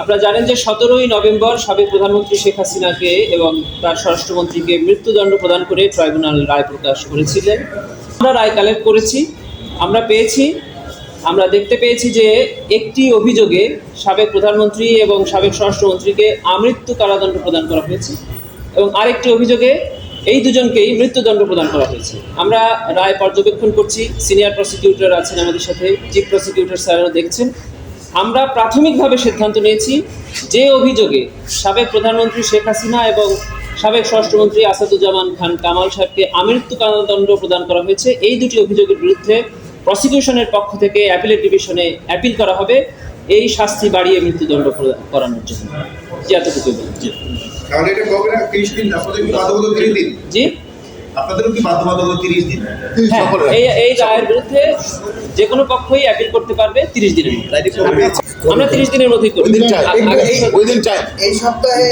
আপনারা জানেন যে সতেরোই নভেম্বর সাবেক প্রধানমন্ত্রী শেখ হাসিনাকে এবং তার স্বরাষ্ট্রমন্ত্রীকে মৃত্যুদণ্ড প্রদান করে ট্রাইব্যুনাল রায় প্রকাশ করেছিলেন। আমরা রায় কালেক্ট করেছি, আমরা পেয়েছি, আমরা দেখতে পেয়েছি যে একটি অভিযোগে সাবেক প্রধানমন্ত্রী এবং সাবেক স্বরাষ্ট্রমন্ত্রীকে আমৃত্যু কারাদণ্ড প্রদান করা হয়েছে এবং আরেকটি অভিযোগে এই দুজনকেই মৃত্যুদণ্ড প্রদান করা হয়েছে। আমরা রায় পর্যবেক্ষণ করছি, সিনিয়র প্রসিকিউটর আছেন আমাদের সাথে, চিফ প্রসিকিউটর স্যারও দেখছেন। আমরা প্রাথমিকভাবে সিদ্ধান্ত নিয়েছি যে অভিযোগে সাবেক প্রধানমন্ত্রী শেখ হাসিনা এবং সাবেক স্বরাষ্ট্রমন্ত্রী আসাদুজ্জামান খান কামাল সাহেবকে আমৃত্যু কারাদণ্ড প্রদান করা হয়েছে। এই দুটি অভিযোগের বিরুদ্ধে প্রসিকিউশনের পক্ষ থেকে অ্যাপিলেট ডিভিশনে অ্যাপিল করা হবে এই শাস্তি বাড়িয়ে মৃত্যুদণ্ড প্রদান করানোর জন্য। যে এতটুকু জি। আপনাদেরও কি বাধ্যবাধকতা তিরিশ দিন? হ্যাঁ এই এই রায়ের বিরুদ্ধে যে কোনো পক্ষই অ্যাপিল করতে পারবে তিরিশ দিনের মধ্যে। আমরা তিরিশ দিনের মধ্যেই করব। ওই দিন চাই আগামী সপ্তাহে- এই সপ্তাহে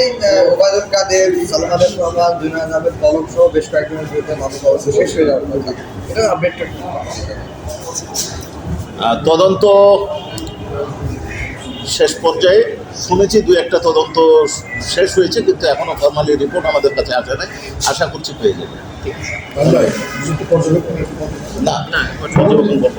ওবায়দুল কাদের সালমানের রহমান জুনায়দ আহমেদ পলক সহ বেশ কয়েকজনের বিরুদ্ধে মামলা অবস্থা শেষ হয়ে যাওয়ার কথা এটা আপডেট তদন্ত শেষ পর্যায়ে শুনেছি দু একটা তদন্ত শেষ হয়েছে কিন্তু এখনও ফর্মালি রিপোর্ট আমাদের কাছে আসে নাই। আশা করছি পেয়ে যাবে। না পর্যবেক্ষণ করব।